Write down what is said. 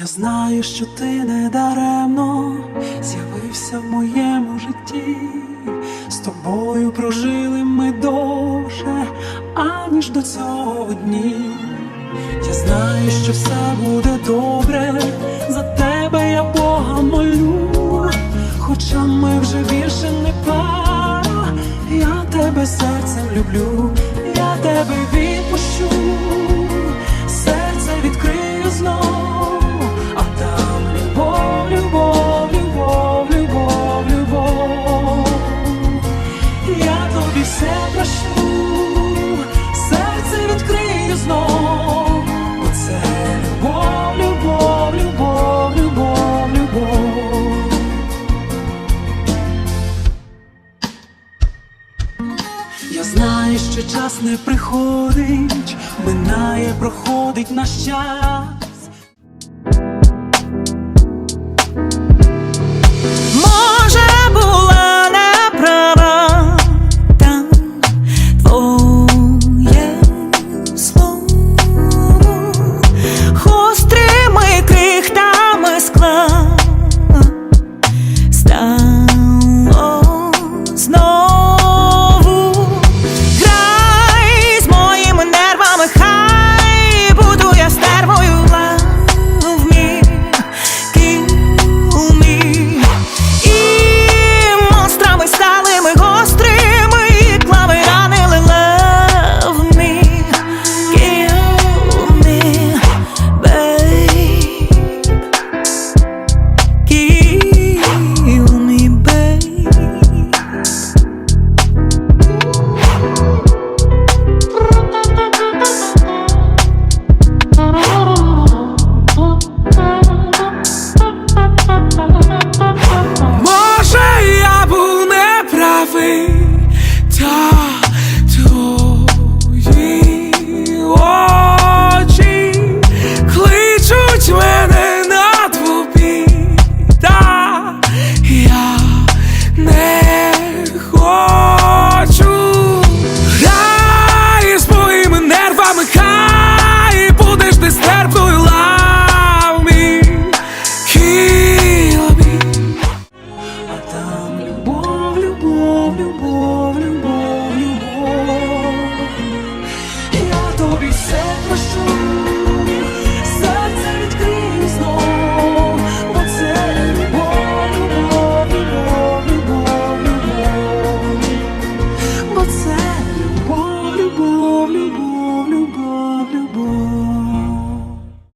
Я знаю, що ти не даремно з'явився в моєму житті. З тобою прожили ми довше, аніж до цього дні. Я знаю, що все буде добре, за тебе я Бога молю, хоча ми вже більше не пара, я тебе серцем люблю, я тебе відпущу, все прощу, серце відкрию знов. Оце любов, любов, любов, любов, любов. Я знаю, що час не приходить, минає, проходить наш час. time olho